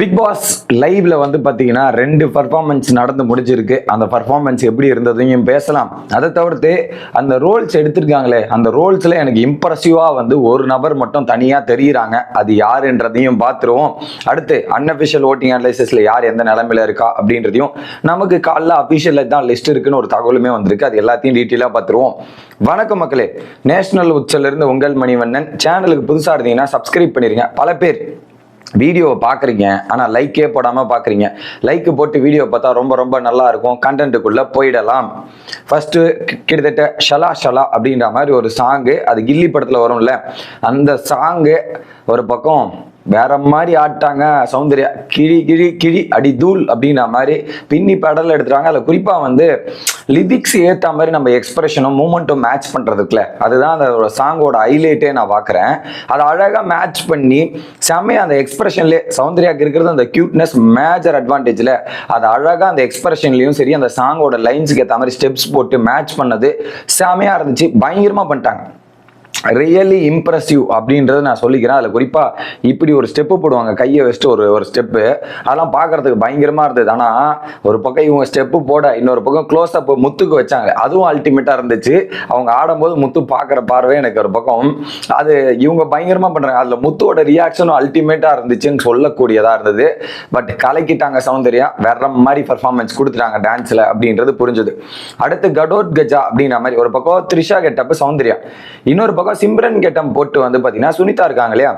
Big pass லைவ்ல வந்து பார்த்தீங்கன்னா ரெண்டு பர்ஃபார்மன்ஸ் நடந்து முடிஞ்சிருக்கு. அந்த பர்ஃபார்மன்ஸ் எப்படி இருந்ததையும் பேசலாம். அதை தவிர்த்து அந்த ரோல்ஸ் எடுத்திருக்காங்களே அந்த ரோல்ஸ்ல எனக்கு இம்ப்ரெசிவா வந்து ஒரு நபர் மட்டும் தனியா தெரியுறாங்க. அது யாருன்றதையும் பார்த்துருவோம். அடுத்து அன்அபிஷியல் ஓட்டிங் அனலைசிஸ்ல யார் எந்த நிலைமையில இருக்கா அப்படின்றதையும் நமக்கு காலைல அபிஷியல் தான் லிஸ்ட் இருக்குன்னு ஒரு தகவலுமே வந்திருக்கு. அது எல்லாத்தையும் டீட்டெயிலாக பார்த்துருவோம். வணக்கம் மக்களே. நேஷனல் உச்சலேருந்து உங்கள் மணிவண்ணன். சேனலுக்கு புதுசா இருந்தீங்கன்னா சப்ஸ்கிரைப் பண்ணிருங்க. பல பேர் வீடியோவை பார்க்குறீங்க ஆனால் லைக்கே போடாமல் பார்க்குறீங்க லைக்கு போட்டு வீடியோ பார்த்தா ரொம்ப ரொம்ப நல்லா இருக்கும். கண்டென்ட்டுக்குள்ளே போயிடலாம். ஃபஸ்ட்டு கிட்டத்தட்ட ஷலா ஷலா அப்படின்ற மாதிரி ஒரு சாங்கு அது கில்லி படத்தில் வரும்ல. அந்த சாங்கு ஒரு பக்கம் வேற மாதிரி ஆட்டாங்க. சௌந்தர்யா கிழி கிழி கிழி அடி தூள் அப்படின்ற மாதிரி பின்னி படல் எடுத்துறாங்க அதில் குறிப்பாக வந்து லிரிக்ஸ் ஏற்ற மாதிரி நம்ம எக்ஸ்பிரஷனும் மூமெண்ட்டும் மேட்ச் பண்ணுறதுக்குல அதுதான் அதோட சாங்கோட ஹைலைட்டே நான் பார்க்குறேன். அதை அழகாக மேட்ச் பண்ணி செம்மையாக அந்த எக்ஸ்பிரஷன்லேயே சௌந்தர்யாக்கு இருக்கிறது அந்த க்யூட்னஸ் மேஜர் அட்வான்டேஜில் அது அழகாக அந்த எக்ஸ்பிரஷன்லேயும் சரி அந்த சாங்கோட லைன்ஸுக்கு ஏற்ற மாதிரி ஸ்டெப்ஸ் போட்டு மேட்ச் பண்ணது செம்மையாக இருந்துச்சு. பயங்கரமாக பண்ணிட்டாங்க. ரியலி இம்ப்ரெசிவ் அப்படின்றத நான் சொல்லிக்கிறேன். அதில் குறிப்பாக இப்படி ஒரு ஸ்டெப்பு போடுவாங்க. கையை வச்சுட்டு ஒரு ஒரு ஸ்டெப்பு அதெல்லாம் பார்க்கறதுக்கு பயங்கரமாக இருந்தது. ஆனால் ஒரு பக்கம் இவங்க ஸ்டெப்பு போட இன்னொரு பக்கம் க்ளோஸ் அப் முத்துக்கு வச்சாங்க. அதுவும் அல்டிமேட்டாக இருந்துச்சு. அவங்க ஆடும்போது முத்து பார்க்குற பார்வை எனக்கு ஒரு பக்கம். அது இவங்க பயங்கரமாக பண்ணுறாங்க அதில் முத்துவோட ரியாக்ஷனும் அல்டிமேட்டாக இருந்துச்சுன்னு சொல்லக்கூடியதாக இருந்தது. பட் கலக்கிட்டாங்க சௌந்தர்யா. வேற மாதிரி பர்ஃபார்மன்ஸ் கொடுத்துட்டாங்க டான்ஸில் அப்படின்றது புரிஞ்சுது. அடுத்து கடோட் கஜா அப்படின்ற மாதிரி ஒரு பக்கம் த்ரிஷா கெட்டப்பு சௌந்தர்யா. இன்னொரு பக்கம் சிம்ரன் கெட்டம் போட்டு வந்து பார்த்தீங்கன்னா சுனிதா இருக்காங்க இல்லையா?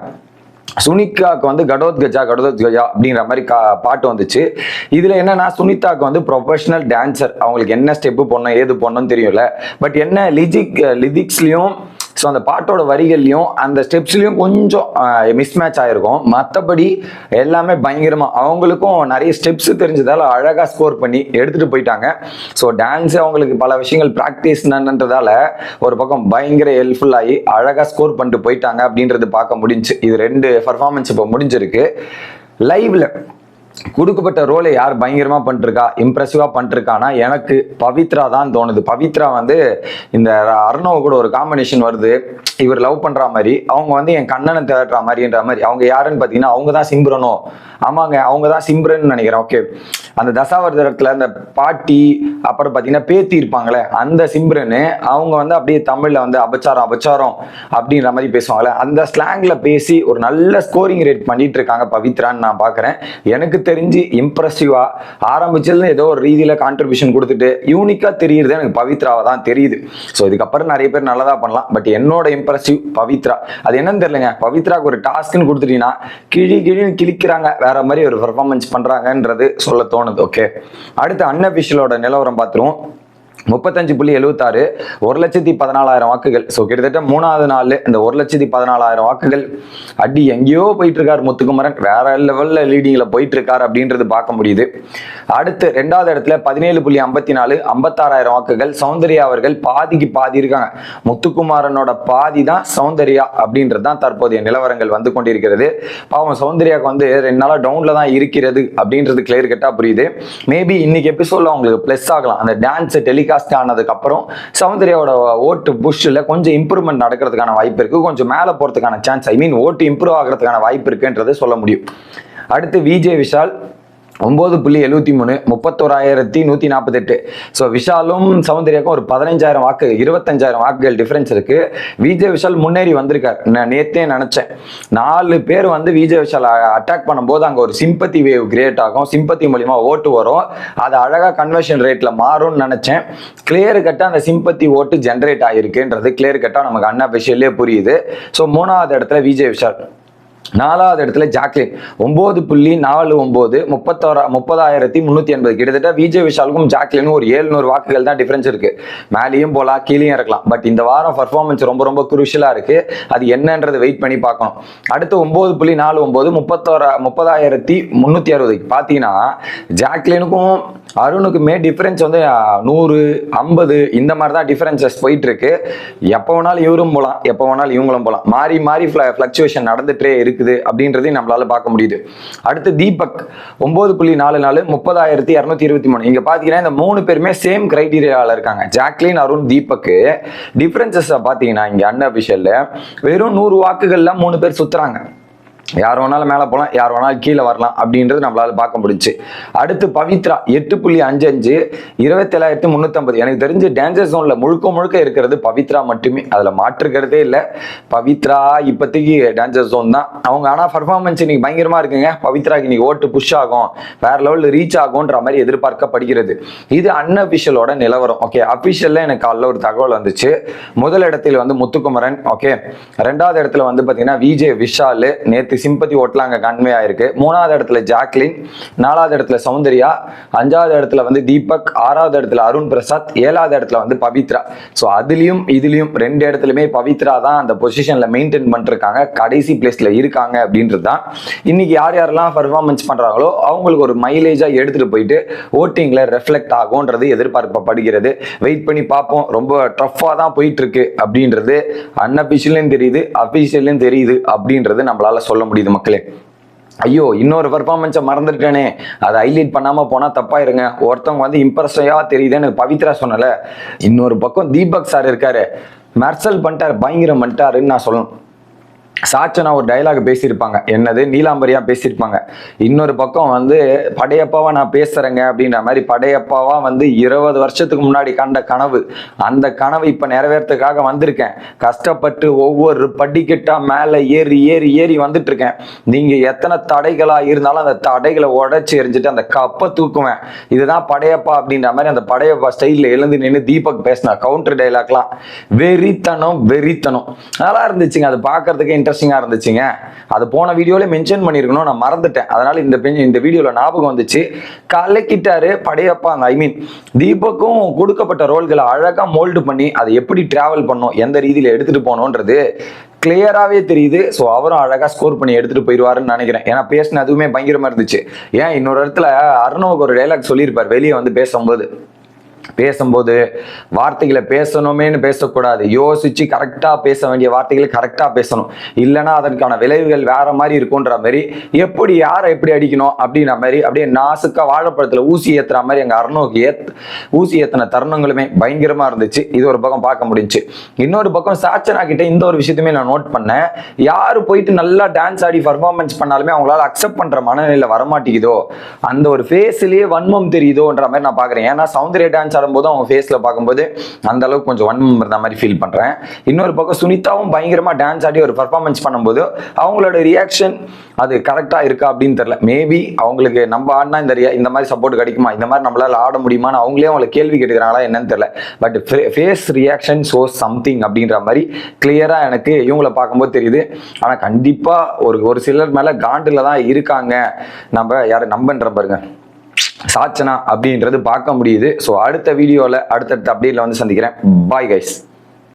சுனிதாக்கு வந்து கடோத் கஜா கடோத் கஜா அப்படிங்கிற மாதிரி கா பாட்டு வந்துச்சு. இதில் என்னன்னா சுனிதாக்கு வந்து ப்ரொஃபஷனல் டான்சர் அவங்களுக்கு என்ன ஸ்டெப்பு போடணும் ஏது போடணும்னு தெரியும்ல. பட் என்ன லிஜிக் லிதிக்ஸ்லையும் ஸோ அந்த பாட்டோட வரிகள்லையும் அந்த ஸ்டெப்ஸ்லையும் கொஞ்சம் மிஸ் மேட்ச் ஆயிருக்கும். மற்றபடி எல்லாமே பயங்கரமாக அவங்களுக்கும் நிறைய ஸ்டெப்ஸ் தெரிஞ்சதால அழகாக ஸ்கோர் பண்ணி எடுத்துகிட்டு போயிட்டாங்க. ஸோ டான்ஸ் அவங்களுக்கு பல விஷயங்கள் ப்ராக்டிஸ் நன்றதால ஒரு பக்கம் பயங்கர ஹெல்ப்ஃபுல் ஆகி அழகாக ஸ்கோர் பண்ணிட்டு போயிட்டாங்க அப்படின்றது பார்க்க முடிஞ்சு. இது ரெண்டு பர்ஃபார்மன்ஸ் இப்போ முடிஞ்சிருக்கு. லைவ்ல கொடுக்கப்பட்ட ரோலை யார் பயங்கரமா பண்ணிருக்கா இம்ப்ரெசிவா பண்ணிருக்கானா எனக்கு பவித்ரா தான் தோணுது. பவித்ரா வந்து இந்த அர்ணவ் கூட ஒரு காம்பினேஷன் வருது. இவர் லவ் பண்ற மாதிரி அவங்க வந்து என் கண்ணனை தேடுற மாதிரின்ற மாதிரி. அவங்க யாருன்னு பார்த்தீங்கன்னா அவங்க தான் சிம்ரனோ ஆமாங்க அவங்க தான் சிம்ரன் நினைக்கிறேன். ஓகே அந்த தசாவர்தனத்தில் அந்த பாட்டி அப்புறம் பார்த்தீங்கன்னா பேத்தி இருப்பாங்களே அந்த சிம்ரனு அவங்க வந்து அப்படியே தமிழில் வந்து அபச்சாரம் அபச்சாரம் அப்படின்ற மாதிரி பேசுவாங்களே. அந்த ஸ்லாங்கில் பேசி ஒரு நல்ல ஸ்கோரிங் ரேட் பண்ணிட்டு இருக்காங்க பவித்ரான்னு நான் பார்க்குறேன். எனக்கு தெரிஞ்சு இம்ப்ரெசிவா ஆரம்பிச்சதுல ஏதோ ஒரு ரீதியில கான்ட்ரிபியூஷன் கொடுத்துட்டு யூனிக்கா தெரியுது எனக்கு பவித்ராவை தான் தெரியுது. ஸோ இதுக்கப்புறம் நிறைய பேர் நல்லதா பண்ணலாம். பட் என்னோட இம்ப்ரெசிவ் பவித்ரா. அது என்னன்னு தெரியலங்க. பவித்ராக்கு ஒரு டாஸ்க்னு கொடுத்துட்டீங்கன்னா கிழி கிழின்னு கிழிக்கிறாங்க. வேற மாதிரி ஒரு பெர்ஃபார்மன்ஸ் பண்றாங்கன்றது சொல்ல தோணுது. ஓகே அடுத்து அன்அபிஷியலோட நிலவரம் பார்த்துருவோம். முப்பத்தஞ்சு புள்ளி எழுபத்தாறு ஒரு லட்சத்தி பதினாலாயிரம் வாக்குகள். ஸோ கிட்டத்தட்ட மூணாவது நாள் இந்த ஒரு லட்சத்தி பதினாலாயிரம் வாக்குகள் அடி எங்கேயோ போயிட்டு இருக்காரு முத்துக்குமரன். வேற லெவலில் லீடிங்கில் போயிட்டு இருக்காரு அப்படின்றது பார்க்க முடியுது. அடுத்து ரெண்டாவது இடத்துல பதினேழு புள்ளி ஐம்பத்தி நாலு ஐம்பத்தாறாயிரம் வாக்குகள் சௌந்தர்யா அவர்கள் பாதிக்கு பாதி இருக்காங்க. முத்துக்குமாரனோட பாதி தான் சௌந்தர்யா அப்படின்றது தான் தற்போதைய நிலவரங்கள் வந்து கொண்டிருக்கிறது. பாவம் சௌந்தர்யாவுக்கு வந்து ரெண்டு நாளாக டவுனில் தான் இருக்கிறது அப்படின்றது கிளியர் கட்டாக புரியுது. மேபி இன்னைக்கு எபிசோடில் அவங்களுக்கு ப்ளஸ் ஆகலாம். அந்த டான்ஸ் டெலிகாஸ்ட் ஆனதுக்கு ஆனதுக்கப்புறம் சௌந்தர்யாவோட ஓட்டு புஷ்ல கொஞ்சம் இம்ப்ரூவ்மெண்ட் நடக்கிறதுக்கான வாய்ப்பு இருக்கு. கொஞ்சம் மேலே போறதுக்கான சான்ஸ் ஐ மீன் ஓட்டு இம்ப்ரூவ் ஆகிறதுக்கான வாய்ப்பு இருக்குன்றதை சொல்ல முடியும். அடுத்து விஜய் விஷால் ஒம்பது புள்ளி எழுபத்தி மூணு முப்பத்தோராயிரத்தி நூற்றி நாற்பத்தெட்டு ஸோ விஷாலும் சௌந்தர்யாக்கும் ஒரு பதினஞ்சாயிரம் வாக்கு இருபத்தஞ்சாயிரம் வாக்குகள் டிஃப்ரென்ஸ் இருக்கு. விஜய் விஷால் முன்னேறி வந்திருக்கார். நான் நேத்தே நினச்சேன். நாலு பேர் வந்து விஜய் விஷால் அட்டாக் பண்ணும்போது அங்கே ஒரு சிம்பத்தி வேவ் கிரியேட் ஆகும். சிம்பத்தி மூலியமா ஓட்டு வரும். அது அழகாக கன்வர்ஷன் ரேட்டில் மாறும்னு நினச்சேன். கிளியர் கட்டாக அந்த சிம்பத்தி ஓட்டு ஜென்ரேட் ஆகிருக்குன்றது கிளியர் கட்டாக நமக்கு அண்ணா புரியுது. ஸோ மூணாவது இடத்துல விஜய் விஷால். நாலாவது இடத்துல ஜாக்லின். ஒன்பது புள்ளி நாலு ஒன்பது முப்பத்தோரா முப்பதாயிரத்தி முந்நூற்றி எண்பது. கிட்டத்தட்ட விஜய் விஷாலுக்கும் ஜாக்லினும் ஒரு ஏழ்நூறு வாக்குகள் தான் டிஃப்ரென்ஸ் இருக்குது மேலேயும் போகலாம் கீழேயும் இருக்கலாம் பட் இந்த வாரம் பர்ஃபார்மன்ஸ் ரொம்ப ரொம்ப குருஷலாக இருக்குது அது என்னன்றது வெயிட் பண்ணி பார்க்கணும். அடுத்து ஒம்பது புள்ளி நாலு ஒம்பது முப்பத்தோரா முப்பதாயிரத்தி முந்நூற்றி அறுபது. பார்த்தீங்கன்னா ஜாக்லினுக்கும் அருணுக்குமே டிஃப்ரென்ஸ் வந்து நூறு ஐம்பது இந்த மாதிரி தான் டிஃப்ரென்சஸ் போயிட்டு இருக்கு எப்போ வேணாலும் இவரும் போகலாம் எப்போ வேணாலும் இவங்களும் போகலாம் மாறி மாறி ஃப்ளக்சுவேஷன் நடந்துட்டே இருக்குது அப்படின்றதையும் நம்மளால பார்க்க முடியுது. அடுத்து தீபக் ஒன்பது புள்ளி நாலு நாலு முப்பதாயிரத்தி இரநூத்தி இருபத்தி மூணு. இங்க பாத்தீங்கன்னா இந்த மூணு பேருமே சேம் கிரைடீரியாவில் இருக்காங்க. ஜாக்லின் அருண் தீபக்கு டிஃப்ரென்சஸ் பார்த்தீங்கன்னா இங்க அன்அபிஷியல்ல வெறும் நூறு வாக்குகளில் மூணு பேர் சுத்துறாங்க. யார் வேணாலும் மேலே போகலாம் யார் வேணாலும் கீழே வரலாம் அப்படின்றது நம்மளால பார்க்க முடிஞ்சு. அடுத்து பவித்ரா எட்டு புள்ளி அஞ்சு அஞ்சு இருபத்தேழாயிரத்தி முந்நூற்றம்பது எனக்கு தெரிஞ்சு டேஞ்சர் ஜோனில் முழுக்க முழுக்க இருக்கிறது பவித்ரா மட்டுமே. அதில் மாற்றுக்கிறதே இல்லை. பவித்ரா இப்போதைக்கு டேஞ்சர் ஜோன் தான். அவங்க ஆனால் பர்ஃபார்மன்ஸ் இன்னைக்கு பயங்கரமாக இருக்குங்க. பவித்ராக்கு இன்னைக்கு ஓட்டு புஷ் ஆகும். வேற லெவலில் ரீச் ஆகும்ன்ற மாதிரி எதிர்பார்க்கப்படுகிறது. இது அன்அபிஷியலோட நிலவரம் ஓகே அபிஷியலில் எனக்கு காலைல ஒரு தகவல் வந்துச்சு. முதல் இடத்தில் வந்து முத்துக்குமரன் ஓகே ரெண்டாவது இடத்துல வந்து பார்த்தீங்கன்னா விஜய் விஷால் நேற்று சிம்பத்தி ஓட்டலாம் அங்கே கன்வே ஆயிருக்கு. மூணாவது இடத்துல ஜாக்லின் நாலாவது இடத்துல சௌந்தர்யா அஞ்சாவது இடத்துல வந்து தீபக் ஆறாவது இடத்துல அருண் பிரசாத் ஏழாவது இடத்துல வந்து பவித்ரா. ஸோ அதுலேயும் இதுலேயும் ரெண்டு இடத்துலையுமே பவித்ரா தான் அந்த பொசிஷனில் மெயின்டைன் பண்ணிருக்காங்க. கடைசி பிளேஸில் இருக்காங்க அப்படின்றது தான். இன்னைக்கு யார் யாரெல்லாம் பர்ஃபார்மன்ஸ் பண்ணுறாங்களோ அவங்களுக்கு ஒரு மைலேஜாக எடுத்துகிட்டு போயிட்டு ஓட்டிங்கில் ரெஃப்ளெக்ட் ஆகும்ன்றது எதிர்பார்க்கப்படுகிறது. வெயிட் பண்ணி பார்ப்போம். ரொம்ப டஃப்பாக தான் போயிட்டு இருக்கு அப்படின்றது. அன்அபிஷியலையும் தெரியுது. அபிஷியலையும் தெரியுது அப்படின்றது நம்மளால சொல்ல முடியுது மக்களே. ஐயோ இன்னொரு பெர்ஃபார்மன்ஸை மறந்துட்டேனே. அதை ஹைலைட் பண்ணாமல் போனால் தப்பாயிருங்க. ஒருத்தவங்க வந்து இம்ப்ரெஸ்ஸாக தெரியுதுன்னு பவித்ரா சொன்னல. இன்னொரு பக்கம் தீபக் சார் இருக்காரு. மெர்சல் பண்ணிட்டாரு பயங்கரம் பண்ணிட்டாருன்னு நான் சொல்லணும். சாச்சனா ஒரு டயலாக் பேசியிருப்பாங்க. என்னது? நீலாம்பரியா பேசியிருப்பாங்க. இன்னொரு பக்கம் வந்து படையப்பாவா நான் பேசுறேங்க அப்படின்ற மாதிரி படையப்பாவா வந்து இருபது வருஷத்துக்கு முன்னாடி கண்ட கனவு. அந்த கனவு இப்ப நிறைவேறதுக்காக வந்திருக்கேன். கஷ்டப்பட்டு ஒவ்வொரு படிக்கட்டா மேல ஏறி ஏறி ஏறி வந்துட்டு இருக்கேன் நீங்க எத்தனை தடைகளா இருந்தாலும் அந்த தடைகளை உடச்சி எரிஞ்சுட்டு அந்த கப்பை தூக்குவேன். இதுதான் படையப்பா அப்படின்ற மாதிரி அந்த படையப்பா ஸ்டைல்ல எழுந்து நின்று தீபக் பேசினா கவுண்டர் டைலாக்லாம் வெறித்தனம் வெறித்தனம். நல்லா இருந்துச்சுங்க. அது பார்க்கறதுக்கு இன்ட்ரெஸ்டிங்காக இருந்துச்சுங்க. அது போன வீடியோல மென்ஷன் பண்ணியிருக்கணும் நான் மறந்துட்டேன். அதனால இந்த பெண் இந்த வீடியோவில் ஞாபகம் வந்துச்சு. கலக்கிட்டாரு படையப்பா ஐ மீன் தீபக்கும் கொடுக்கப்பட்ட ரோல்களை அழகாக மோல்டு பண்ணி அதை எப்படி ட்ராவல் பண்ணும் எந்த ரீதியில் எடுத்துகிட்டு போகணுன்றது கிளியராகவே தெரியுது. ஸோ அவரும் அழகாக ஸ்கோர் பண்ணி எடுத்துகிட்டு போயிடுவாருன்னு நினைக்கிறேன். ஏன்னா பேசின அதுவுமே பயங்கரமாக இருந்துச்சு. ஏன் இன்னொரு இடத்துல அருணவுக்கு ஒரு டைலாக் சொல்லியிருப்பார் வெளியே வந்து பேசும்போது. பேசும்போது வார்த்தைகளை பேசணுமேனு பேசக்கூடாது. யோசிச்சு கரெக்டாக பேச வேண்டிய வார்த்தைகளை கரெக்டாக பேசணும். இல்லைன்னா அதற்கான விளைவுகள் வேற மாதிரி இருக்குன்ற மாதிரி எப்படி யாரை எப்படி அடிக்கணும் அப்படின்ற மாதிரி அப்படியே நாசுக்கா வாழைப்பழத்தில் ஊசி ஏத்துற மாதிரி எங்கள் அருணோக்கு ஏத் ஊசி ஏற்றின தருணங்களுமே பயங்கரமா இருந்துச்சு. இது ஒரு பக்கம் பார்க்க முடிஞ்சுச்சு இன்னொரு பக்கம் சாச்சனா கிட்ட இந்த ஒரு விஷயத்தையுமே நான் நோட் பண்ணேன். யாரு போயிட்டு நல்லா டான்ஸ் ஆடி பர்ஃபார்மன்ஸ் பண்ணாலுமே அவங்களால அக்செப்ட் பண்ற மனநிலையில வரமாட்டேங்குதோ? அந்த ஒரு ஃபேஸ்லயே வன்மம் தெரியுதோன்ற மாதிரி நான் பாக்குறேன் ஏன்னா சௌந்தர்ய டான்ஸ் ஆடும்போது அவங்க ஃபேஸ்ல பார்க்கும்போது அந்த அளவுக்கு கொஞ்சம் வன்மம் இருந்த மாதிரி ஃபீல் பண்ணுறேன் இன்னொரு பக்கம் சுனிதாவும் பயங்கரமாக டான்ஸ் ஆடி ஒரு பர்ஃபார்மன்ஸ் பண்ணும்போது அவங்களோட ரியாக்ஷன் அது கரெக்டாக இருக்கா அப்படின்னு தெரியல. மேபி அவங்களுக்கு நம்ம ஆடினா இந்த ரியா இந்த மாதிரி சப்போர்ட் கிடைக்குமா? இந்த மாதிரி நம்மளால் ஆட முடியுமான்னு அவங்களே அவங்கள கேள்வி கேட்டுக்கிறாங்களா என்னன்னு தெரியல. But face reaction show something அப்படின்ற மாதிரி கிளியராக எனக்கு இவங்கள பார்க்கும்போது தெரியுது. ஆனால் கண்டிப்பாக ஒரு ஒரு சிலர் மேலே காண்டில் தான் இருக்காங்க. நம்ம யாரை நம்பன்ற பாருங்க. சாச்சனா அப்படின்றது பார்க்க முடியுது. ஸோ அடுத்த வீடியோவில் அடுத்தடுத்த அப்டேட்டில் வந்து சந்திக்கிறேன். Bye guys